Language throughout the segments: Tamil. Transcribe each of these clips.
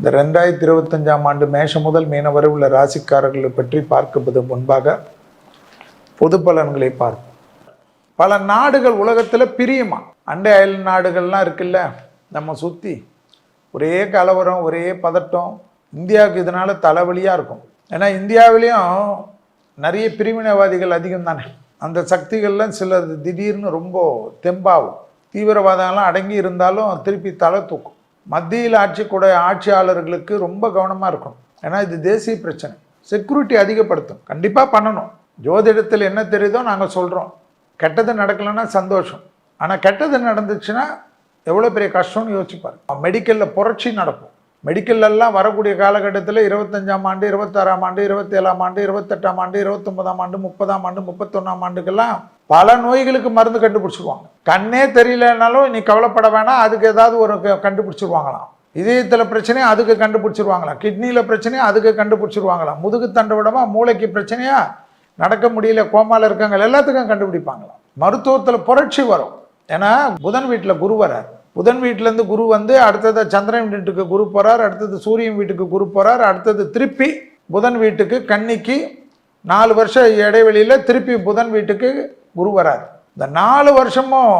இந்த ரெண்டாயிரத்தி இருபத்தஞ்சாம் ஆண்டு மேஷம் முதல் மீன வரை உள்ள ராசிக்காரர்களை பற்றி பார்க்கப்பது முன்பாக பொது பலன்களை பார்ப்போம். பல நாடுகள் உலகத்தில் பிரியுமா? அண்டை அயல் நாடுகள்லாம் இருக்குல்ல நம்ம சுற்றி ஒரே கலவரம் ஒரே பதட்டம். இந்தியாவுக்கு இதனால் தலைவலியாக இருக்கும். ஏன்னா இந்தியாவிலையும் நிறைய பிரிவினைவாதிகள் அதிகம் தானே அந்த சக்திகள்லாம் சிலர் திடீர்னு ரொம்ப தெம்பாகும். தீவிரவாதம்லாம் அடங்கி இருந்தாலும் திருப்பி தலை தூக்கும். மத்தியில் ஆட்சி கூட ஆட்சியாளர்களுக்கு ரொம்ப கவனமாக இருக்கணும். ஏன்னா இது தேசிய பிரச்சனை. செக்யூரிட்டி அதிகப்படுத்தும். கண்டிப்பாக பண்ணணும். ஜோதிடத்தில் என்ன தெரியுதோ நாங்கள் சொல்கிறோம் கெட்டது நடக்கலைன்னா சந்தோஷம். ஆனால் கெட்டது நடந்துச்சுன்னா எவ்வளோ பெரிய கஷ்டம்னு யோசிப்பார். மெடிக்கலில் புரட்சி நடக்கும். மெடிக்கல்லாம் வரக்கூடிய காலகட்டத்தில் இருபத்தஞ்சாம் ஆண்டு இருபத்தாறாம் ஆண்டு இருபத்தேழாம் ஆண்டு இருபத்தெட்டாம் ஆண்டு இருபத்தொன்பதாம் ஆண்டு முப்பதாம் ஆண்டு முப்பத்தொன்னாம் ஆண்டுக்கெல்லாம் பல நோய்களுக்கு மருந்து கண்டுபிடிச்சிருவாங்க. கண்ணே தெரியலனாலும் நீ கவலைப்பட வேணாம் அதுக்கு ஏதாவது ஒரு க- கண்டுபிடிச்சிருவாங்களாம். இதயத்தில் பிரச்சனையா அதுக்கு கண்டுபிடிச்சிருவாங்களாம். கிட்னியில் பிரச்சனையா அதுக்கு கண்டுபிடிச்சிருவாங்களாம். முதுகு தண்டவிடமா மூளைக்கு பிரச்சனையா நடக்க முடியல கோமால இருக்கவங்க எல்லாத்துக்கும் கண்டுபிடிப்பாங்களாம். மருத்துவத்தில் புரட்சி வரும். ஏன்னா புதன் வீட்டில் குரு வரார். புதன் வீட்டிலேருந்து குரு வந்து அடுத்தது சந்திரன் வீட்டுக்கு குரு போகிறார் அடுத்தது சூரியன் வீட்டுக்கு குரு போகிறார் அடுத்தது திருப்பி புதன் வீட்டுக்கு கன்னிக்கு நாலு வருஷம் இடைவெளியில் திருப்பி புதன் வீட்டுக்கு குரு வரார். இந்த நாலு வருஷமும்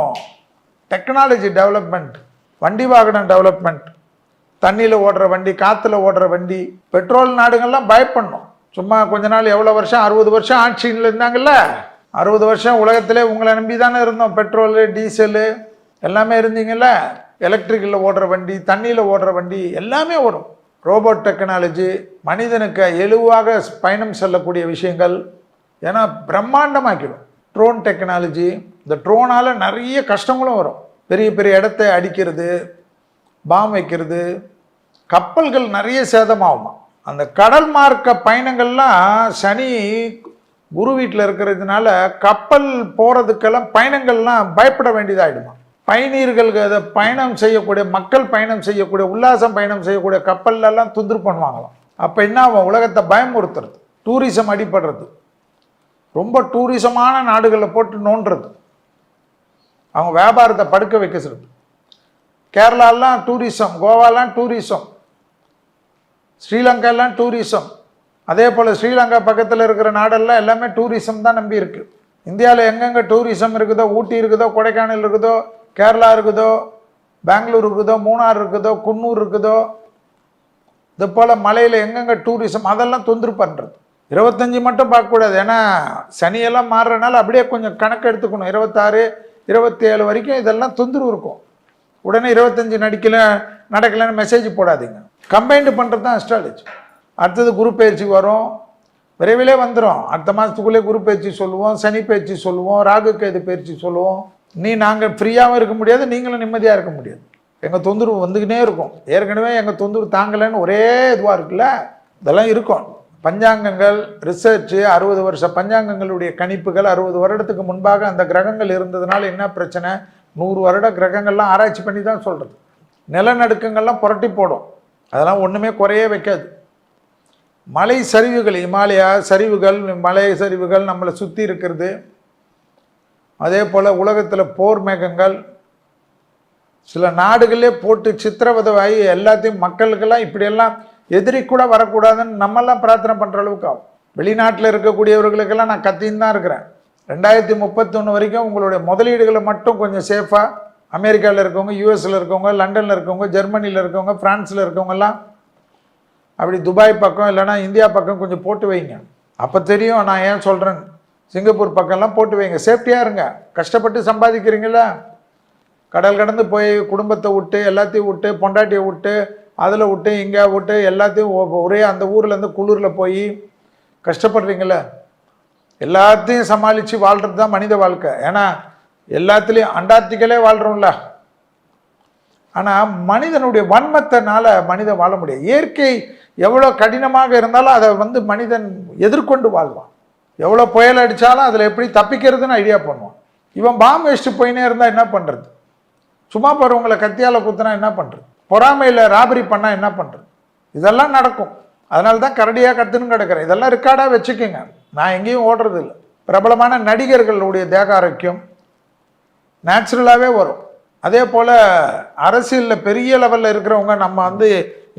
டெக்னாலஜி டெவலப்மெண்ட் வண்டி வாகனம் டெவலப்மெண்ட் தண்ணியில் ஓடுற வண்டி காற்றுல ஓடுற வண்டி பெட்ரோல் நாடுகள்லாம் பயப்படணும். சும்மா கொஞ்ச நாள் எவ்வளோ வருஷம்? அறுபது வருஷம் ஆட்சியில் இருந்தாங்கல்ல? அறுபது வருஷம் உலகத்திலே உங்களை நம்பி தானே இருந்தோம். பெட்ரோலு டீசலு எல்லாமே இருந்தீங்கல்ல? எலக்ட்ரிக்கலில் ஓடுற வண்டி தண்ணியில் ஓடுற வண்டி எல்லாமே வரும் ரோபோட் டெக்னாலஜி மனிதனுக்கு எளிவாக பயணம் செல்லக்கூடிய விஷயங்கள் ஏன்னா பிரம்மாண்டமாக்கிடும். ட்ரோன் டெக்னாலஜி இந்த ட்ரோனால் நிறைய கஷ்டங்களும் வரும். பெரிய பெரிய இடத்த அடிக்கிறது பாம் வைக்கிறது கப்பல்கள் நிறைய சேதமாகுமா? அந்த கடல் மார்க்க பயணங்கள்லாம் சனி குரு வீட்டில் இருக்கிறதுனால கப்பல் போகிறதுக்கெல்லாம் பயணங்கள்லாம் பயப்பட வேண்டியதாகிடுமா பயணியர்கள் அதை பயணம் செய்யக்கூடிய மக்கள் பயணம் செய்யக்கூடிய உல்லாசம் பயணம் செய்யக்கூடிய கப்பல்ல துந்துரு பண்ணுவாங்களாம். அப்போ என்ன ஆகும்? உலகத்தை பயமுறுத்துறது டூரிசம் அடிபடுறது. ரொம்ப டூரிசமான நாடுகளில் போட்டு நோண்டுறது அவங்க வியாபாரத்தை படுக்க வைக்கிறது. கேரளாலாம் டூரிசம் கோவாலாம் டூரிசம் ஸ்ரீலங்காலாம் டூரிசம் அதே போல் ஸ்ரீலங்கா பக்கத்தில் இருக்கிற நாடெல்லாம் எல்லாமே டூரிசம் தான் நம்பி இருக்கு. இந்தியாவில் எங்கெங்கே டூரிசம் இருக்குதோ ஊட்டி இருக்குதோ கொடைக்கானல் இருக்குதோ கேரளா இருக்குதோ பெங்களூர் இருக்குதோ மூணார் இருக்குதோ குன்னூர் இருக்குதோ இது போல் மலையில் எங்கெங்கே டூரிசம் அதெல்லாம் தொந்தரவு பண்ணுறது இருபத்தஞ்சி மட்டும் பார்க்கக்கூடாது. ஏன்னா சனியெல்லாம் மாறுறனால அப்படியே கொஞ்சம் கணக்கு எடுத்துக்கணும். இருபத்தாறு இருபத்தேழு வரைக்கும் இதெல்லாம் தொந்தரவு இருக்கும். உடனே இருபத்தஞ்சி நடிக்கல நடக்கலைன்னு மெசேஜ் போடாதீங்க. கம்பைண்டு பண்ணுறது தான் அஸ்ட்ராலஜி அடுத்தது குரு பயிற்சி வரும். விரைவிலே வந்துடும் அடுத்த மாதத்துக்குள்ளே குரு பயிற்சி சொல்லுவோம் சனி பயிற்சி சொல்லுவோம் ராகு கேது பயிற்சி சொல்லுவோம். நீ நாங்கள் ஃப்ரீயாகவும் இருக்க முடியாது நீங்களும் நிம்மதியாக இருக்க முடியாது. எங்கள் தொந்தரவு வந்துக்கினே இருக்கும். ஏற்கனவே எங்கள் தொந்தரவு தாங்கலைன்னு ஒரே இதுவாக இருக்குல்ல? இதெல்லாம் இருக்கும். பஞ்சாங்கங்கள் ரிசர்ச்சு அறுபது வருஷ பஞ்சாங்கங்களுடைய கணிப்புகள் அறுபது வருடத்துக்கு முன்பாக அந்த கிரகங்கள் இருந்ததுனால என்ன பிரச்சனை? நூறு வருட கிரகங்கள்லாம் ஆராய்ச்சி பண்ணி தான் சொல்கிறது நிலநடுக்கங்கள்லாம் புரட்டி போடும். அதெல்லாம் ஒன்றுமே குறையே வைக்காது. மலை சரிவுகள் இமாலயா சரிவுகள் மலை சரிவுகள் நம்மளை சுற்றி இருக்கிறது. அதே போல் உலகத்தில் போர் மேகங்கள் சில நாடுகளே போட்டு சித்திரவதவாகி எல்லாத்தையும் மக்களுக்கெல்லாம் இப்படியெல்லாம் எதிரி கூட வரக்கூடாதுன்னு நம்மெல்லாம் பிரார்த்தனை பண்ணுற அளவுக்கு ஆகும். வெளிநாட்டில் இருக்கக்கூடியவர்களுக்கெல்லாம் நான் கத்தின்னு தான் இருக்கிறேன். ரெண்டாயிரத்தி முப்பத்தொன்று வரைக்கும் உங்களுடைய முதலீடுகளை மட்டும் கொஞ்சம் சேஃபாக அமெரிக்காவில் இருக்கவங்க யூஎஸில் இருக்கவங்க லண்டனில் இருக்கவங்க ஜெர்மனியில் இருக்கவங்க ஃப்ரான்ஸில் இருக்கவங்கெல்லாம் அப்படி துபாய் பக்கம் இல்லைன்னா இந்தியா பக்கம் கொஞ்சம் போட்டு வைங்க. அப்போ தெரியும் நான் ஏன் சொல்கிறேன் சிங்கப்பூர் பக்கம்லாம் போட்டு வைங்க. சேஃப்டியாக இருங்க. கஷ்டப்பட்டு சம்பாதிக்கிறீங்களா கடல் கடந்து போய் குடும்பத்தை விட்டு எல்லாத்தையும் விட்டு பொண்டாட்டியை விட்டு அதில் விட்டு இங்கே விட்டு எல்லாத்தையும் ஒரே அந்த ஊர்லேருந்து குளிரில் போய் கஷ்டப்படுறீங்கள எல்லாத்தையும் சமாளித்து வாழ்கிறது தான் மனித வாழ்க்கை. ஏன்னா எல்லாத்துலேயும் அண்டார்டிக்கலே வாழ்கிறோம்ல ஆனால் மனிதனுடைய வன்மத்தினால மனிதன் வாழ முடியாது. இயற்கை எவ்வளோ கடினமாக இருந்தாலும் அதை வந்து மனிதன் எதிர்கொண்டு வாழ்வான். எவ்வளோ புயல் அடித்தாலும் அதில் எப்படி தப்பிக்கிறதுன்னு ஐடியா பண்ணுவான். இவன் பாம்பு வச்சுட்டு போயினே இருந்தால் என்ன பண்ணுறது சும்மா போகிறவங்களை கத்தியால் குத்துனா என்ன பண்ணுறது பொறாமையில் ராபரி பண்ணால் என்ன பண்ணுறது இதெல்லாம் நடக்கும். அதனால தான் கரடியாக கத்துன்னு கிடக்கிறேன். இதெல்லாம் ரெக்கார்டாக வச்சுக்கோங்க. நான் எங்கேயும் ஓடுறது இல்லை பிரபலமான நடிகர்களுடைய தேக ஆரோக்கியம் நேச்சுரலாகவே வரும். அதே போல் அரசியலில் பெரிய லெவலில் இருக்கிறவங்க நம்ம வந்து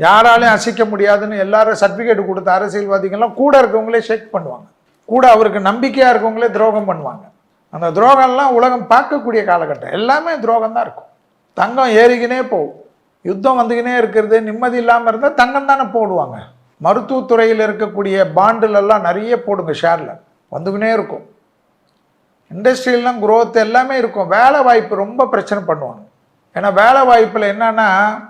யாராலையும் அசைக்க முடியாதுன்னு எல்லாரும் சர்டிஃபிகேட் கொடுத்த அரசியல்வாதிகள்லாம் கூட இருக்கவங்களே ஷேக் பண்ணுவாங்க. கூட அவருக்கு நம்பிக்கையாக இருக்கவங்களே துரோகம் பண்ணுவாங்க. அந்த துரோகம்லாம் உலகம் பார்க்கக்கூடிய காலகட்டம். எல்லாமே துரோகம் தான் இருக்கும். தங்கம் ஏறிக்கினே போகும். யுத்தம் வந்துக்கினே இருக்கிறது. நிம்மதி இல்லாமல் இருந்தால் தங்கம் தானே போடுவாங்க. மருத்துவத்துறையில் இருக்கக்கூடிய பாண்டுலெல்லாம் நிறைய போடுங்க ஷேரில். வந்துக்கினே இருக்கும். இண்டஸ்ட்ரியெல்லாம் குரோத் எல்லாமே இருக்கும். வேலை வாய்ப்பு ரொம்ப பிரச்சனை பண்ணுவாங்க. ஏன்னா வேலை வாய்ப்பில் என்னென்னா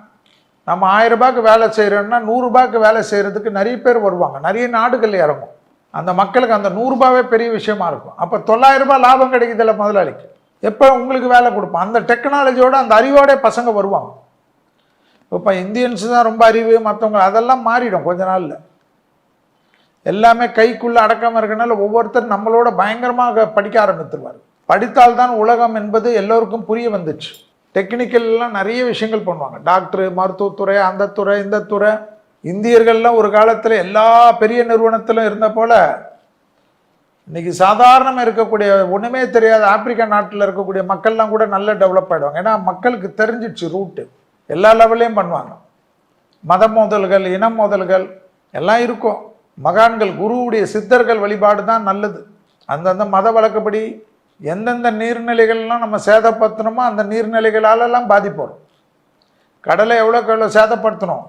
நம்ம ஆயிரம் ரூபாய்க்கு வேலை செய்கிறோன்னா நூறுரூபாய்க்கு வேலை செய்கிறதுக்கு நிறைய பேர் வருவாங்க. நிறைய நாடுகள் இறங்கும். அந்த மக்களுக்கு அந்த நூறுரூபாவே பெரிய விஷயமா இருக்கும். அப்போ தொள்ளாயிரம் ரூபாய் லாபம் கிடைக்குதுல்ல முதலாளிக்கு. எப்போ உங்களுக்கு வேலை கொடுப்போம்? அந்த டெக்னாலஜியோட அந்த அறிவோட பசங்க வருவாங்க. இப்போ இந்தியன்ஸ் தான் ரொம்ப அறிவு மற்றவங்க அதெல்லாம் மாறிடும் கொஞ்ச நாளில். எல்லாமே கைக்குள்ளே அடக்காமல் இருக்கனால ஒவ்வொருத்தர் நம்மளோட பயங்கரமாக படிக்க ஆரம்பித்துருவார். படித்தால்தான் உலகம் என்பது எல்லோருக்கும் புரிய வந்துச்சு. டெக்னிக்கல்லாம் நிறைய விஷயங்கள் பண்ணுவாங்க. டாக்டரு மருத்துவத்துறை அந்த துறை இந்த துறை. இந்தியர்கள்லாம் ஒரு காலத்தில் எல்லா பெரிய நிறுவனத்திலும் இருந்த போல் இன்னைக்கு சாதாரணமாக இருக்கக்கூடிய ஒன்றுமே தெரியாத ஆப்பிரிக்கா நாட்டில் இருக்கக்கூடிய மக்கள்லாம் கூட நல்ல டெவலப் ஆகிடுவாங்க ஏன்னா மக்களுக்கு தெரிஞ்சிடுச்சு ரூட்டு எல்லா லெவல்லையும் பண்ணுவாங்க. மத மோதல்கள் இன மோதல்கள் எல்லாம் இருக்கும். மகான்கள் குருவுடைய சித்தர்கள் வழிபாடு தான் நல்லது. அந்தந்த மத வழக்கப்படி எந்தெந்த நீர்நிலைகள்லாம் நம்ம சேதப்படுத்தணுமோ அந்த நீர்நிலைகளாலெல்லாம் பாதிப்பு வரும். கடலை எவ்வளோக்கு எவ்வளோ சேதப்படுத்தணும்?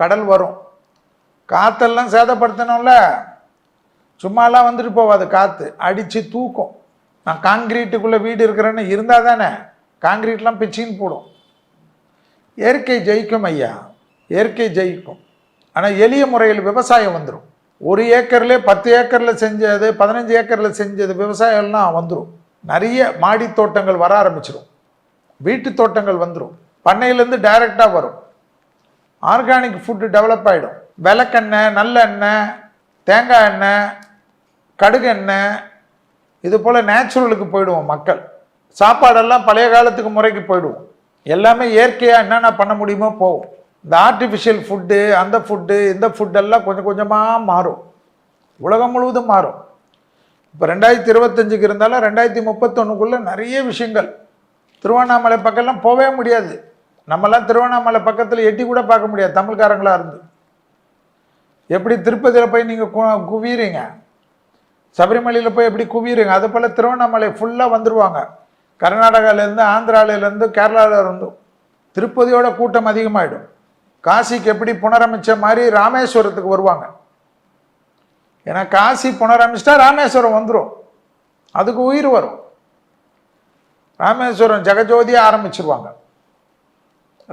கடல் வரும். காற்றெல்லாம் சேதப்படுத்தணும்ல? சும்மாலாம் வந்துட்டு போகாது காற்று. அடித்து தூக்கும். நான் காங்கிரீட்டுக்குள்ளே வீடு இருக்கிறேன்னு இருந்தால் தானே? காங்கிரீட்லாம் பிச்சின்னு போடும். இயற்கை ஜெயிக்கும் ஐயா. இயற்கை ஜெயிக்கும். ஆனால் எளிய முறையில் விவசாயம் வந்துடும் ஒரு ஏக்கர்லேயே பத்து ஏக்கரில் செஞ்சது பதினஞ்சு ஏக்கரில் செஞ்சது விவசாயம்லாம் வந்துடும் நிறைய மாடி தோட்டங்கள் வர ஆரம்பிச்சிடும் வீட்டு தோட்டங்கள் வந்துடும் பண்ணையிலேருந்து டைரெக்டாக வரும். ஆர்கானிக் ஃபுட்டு டெவலப் ஆகிடும் விளக்கெண்ணெய் நல்லெண்ணெய் தேங்காய் எண்ணெய் கடுகு எண்ணெய் இது போல் நேச்சுரலுக்கு போயிடுவோம் மக்கள். சாப்பாடெல்லாம் பழைய காலத்துக்கு முறைக்கு போயிடுவோம். எல்லாமே இயற்கையாக என்னென்ன பண்ண முடியுமோ போகும். இந்த ஆர்டிஃபிஷியல் ஃபுட்டு அந்த ஃபுட்டு இந்த ஃபுட்டெல்லாம் கொஞ்சம் கொஞ்சமாக மாறும். உலகம் முழுவதும் மாறும். இப்போ ரெண்டாயிரத்தி இருபத்தஞ்சுக்கு இருந்தாலும் ரெண்டாயிரத்தி முப்பத்தொன்னுக்குள்ளே நிறைய விஷயங்கள். திருவண்ணாமலை பக்கம்லாம் போகவே முடியாது. நம்மலாம் திருவண்ணாமலை பக்கத்தில் எட்டி கூட பார்க்க முடியாது தமிழ்காரங்களாக இருந்து. எப்படி திருப்பதியில் போய் நீங்கள் கு சபரிமலையில் போய் எப்படி குவியுறீங்க? அது போல் திருவண்ணாமலை ஃபுல்லாக வந்துடுவாங்க கர்நாடகாவிலேருந்து ஆந்திராவிலேருந்து கேரளாவிலேருந்து திருப்பதியோட கூட்டம் அதிகமாகிடும் காசிக்கு எப்படி புனரமைச்ச மாதிரி ராமேஸ்வரத்துக்கு வருவாங்க. ஏன்னா காசி புனரமைச்சிட்டா ராமேஸ்வரம் வந்துடும் அதுக்கு உயிர் வரும். ராமேஸ்வரம் ஜெகஜோதியாக ஆரம்பிச்சிருவாங்க.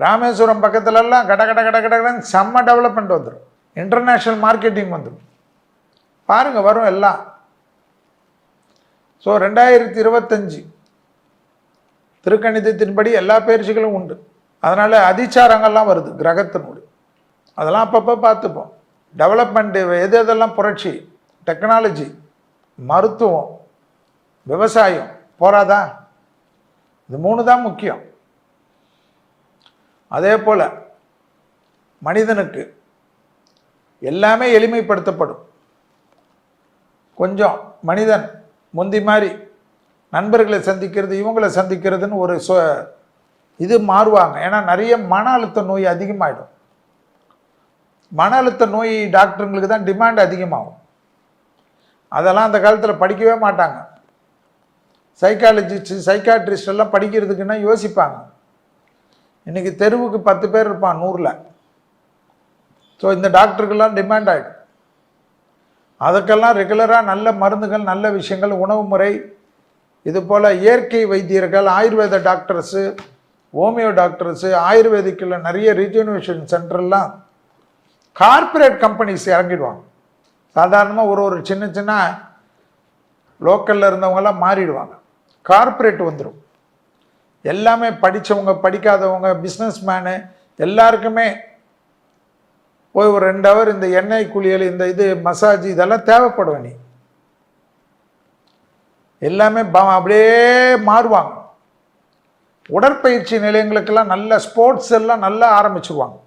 ராமேஸ்வரம் பக்கத்துலலாம் கட கட கட கட கடன்னு செம்ம டெவலப்மெண்ட் வந்துடும் இன்டர்நேஷ்னல் மார்க்கெட்டிங் வந்துடும் பாருங்கள் வரும் எல்லாம். ஸோ ரெண்டாயிரத்தி இருபத்தஞ்சி திருக்கணிதத்தின்படி எல்லா பயிற்சிகளும் உண்டு. அதனால் அதிச்சாரங்கள்லாம் வருது கிரகத்தினுடைய. அதெல்லாம் அப்பப்போ பார்த்துப்போம். டெவலப்மெண்ட்டு எது எதெல்லாம் புரட்சி டெக்னாலஜி மருத்துவம் விவசாயம் போராதா? இது மூணு தான் முக்கியம். அதே போல் மனிதனுக்கு எல்லாமே எளிமைப்படுத்தப்படும். கொஞ்சம் மனிதன் முந்தி மாதிரி நண்பர்களை சந்திக்கிறது இவங்களை சந்திக்கிறதுன்னு ஒரு சொ இது மாறுவாங்க. ஏன்னா நிறைய மன அழுத்த நோய் அதிகமாகிடும் மன அழுத்த நோய் டாக்டருங்களுக்கு தான் டிமாண்ட் அதிகமாகும். அதெல்லாம் அந்த காலத்தில் படிக்கவே மாட்டாங்க. சைக்காலஜிஸ்ட் சைக்காட்ரிஸ்ட் எல்லாம் படிக்கிறதுக்குன்னா யோசிப்பாங்க. இன்றைக்கி தெருவுக்கு பத்து பேர் இருப்பான் நூறில். ஸோ இந்த டாக்டருக்கெல்லாம் டிமாண்ட் ஆகிடும் அதுக்கெல்லாம் ரெகுலராக நல்ல மருந்துகள் நல்ல விஷயங்கள் உணவு முறை இது போல் இயற்கை வைத்தியர்கள் ஆயுர்வேத டாக்டர்ஸு ஹோமியோ டாக்டர்ஸு ஆயுர்வேதிக்கில் நிறைய ரீஜுவனேஷன் சென்டர்லாம் கார்ப்பரேட் கம்பெனிஸ் இறங்கிடுவாங்க. சாதாரணமாக ஒரு ஒரு சின்ன சின்ன லோக்கலில் இருந்தவங்கெல்லாம் மாறிடுவாங்க. கார்ப்பரேட் வந்துடும் எல்லாமே படித்தவங்க படிக்காதவங்க பிஸ்னஸ் மேனு எல்லாருக்குமே போய் ஒரு ரெண்டு ஹவர் இந்த எண்ணெய் குளியல் இந்த இது மசாஜ் இதெல்லாம் தேவைப்படும் நீ எல்லாமே ப- அப்படியே மாறுவாங்க. உடற்பயிற்சி நிலையங்களுக்கெல்லாம் நல்ல ஸ்போர்ட்ஸ் எல்லாம் நல்லா ஆரம்பிச்சுருவாங்க.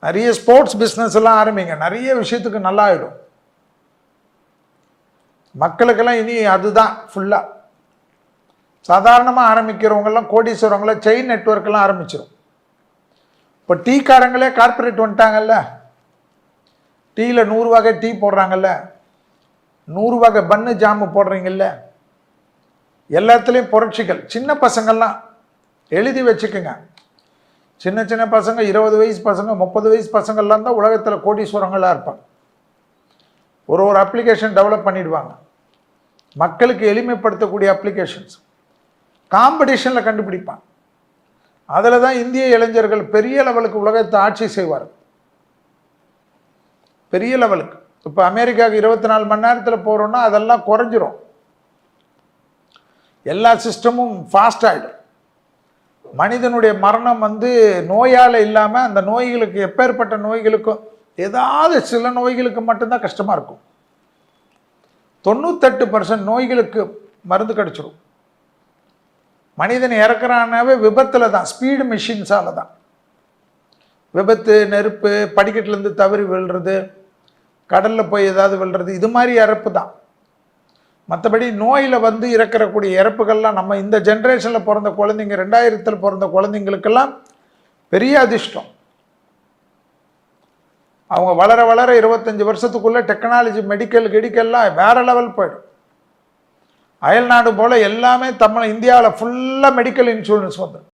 நிறைய ஸ்போர்ட்ஸ் பிஸ்னஸ் எல்லாம் ஆரம்பிங்க. நிறைய விஷயத்துக்கு நல்லா ஆயிடும் மக்களுக்கெல்லாம் இனி அதுதான் ஃபுல்லாக சாதாரணமாக ஆரம்பிக்கிறவங்கெல்லாம் கோடீஸ்வரவங்களாம் செயின் நெட்ஒர்க்கெல்லாம் ஆரம்பிச்சிடும் இப்போ டீக்காரங்களே கார்ப்பரேட் வந்துட்டாங்கல்ல. டீயில் நூறு வகை டீ போடுறாங்கல்ல. நூறு வகை பன்னு ஜாமு போடுறீங்கல்ல? எல்லாத்துலேயும் புரட்சிகள். சின்ன பசங்கள்லாம் எழுதி வச்சுக்கோங்க. சின்ன சின்ன பசங்க இருபது வயசு பசங்க முப்பது வயசு பசங்கள்லாம் தான் உலகத்தில் கோடீஸ்வரங்களாக இருப்பாங்க. ஒரு ஒரு அப்ளிகேஷன் டெவலப் பண்ணிடுவாங்க. மக்களுக்கு எளிமைப்படுத்தக்கூடிய அப்ளிகேஷன்ஸ் காம்படிஷனில் கண்டுபிடிப்பான் அதில் தான் இந்திய இளைஞர்கள் பெரிய லெவலுக்கு உலகத்தை ஆட்சி செய்வார் பெரிய லெவலுக்கு இப்போ அமெரிக்காவுக்கு இருபத்தி நாலு மணி நேரத்தில் போகிறோன்னா அதெல்லாம் குறைஞ்சிரும். எல்லா சிஸ்டமும் ஃபாஸ்ட் ஆகிடும் மனிதனுடைய மரணம் வந்து நோயால் இல்லாமல் அந்த நோய்களுக்கு எப்பேற்பட்ட நோய்களுக்கும் ஏதாவது சில நோய்களுக்கு மட்டும்தான் கஷ்டமாக இருக்கும். தொண்ணூத்தெட்டு பர்சன்ட் நோய்களுக்கு மருந்து கிடச்சிடும் மனிதன் இறக்குறானாவே விபத்தில் தான் ஸ்பீடு மிஷின்ஸால் தான். விபத்து நெருப்பு படிக்கட்டிலேருந்து தவறி விழுறது கடலில் போய் ஏதாவது விழுறது இது மாதிரி இறப்பு தான் மற்றபடி நோயில் வந்து இறக்கக்கூடிய இறப்புகள்லாம் நம்ம இந்த ஜென்ரேஷனில் பிறந்த குழந்தைங்க ரெண்டாயிரத்தில் பிறந்த குழந்தைங்களுக்கெல்லாம் பெரிய அதிர்ஷ்டம். அவங்க வளர வளர இருபத்தஞ்சி வருஷத்துக்குள்ளே டெக்னாலஜி மெடிக்கல் கெடிக்கல்லாம் வேற லெவல் போயிடும். அயல்நாடு போல் எல்லாமே தமிழ் இந்தியாவில் ஃபுல்லாக மெடிக்கல் இன்சூரன்ஸ் வந்துடும்.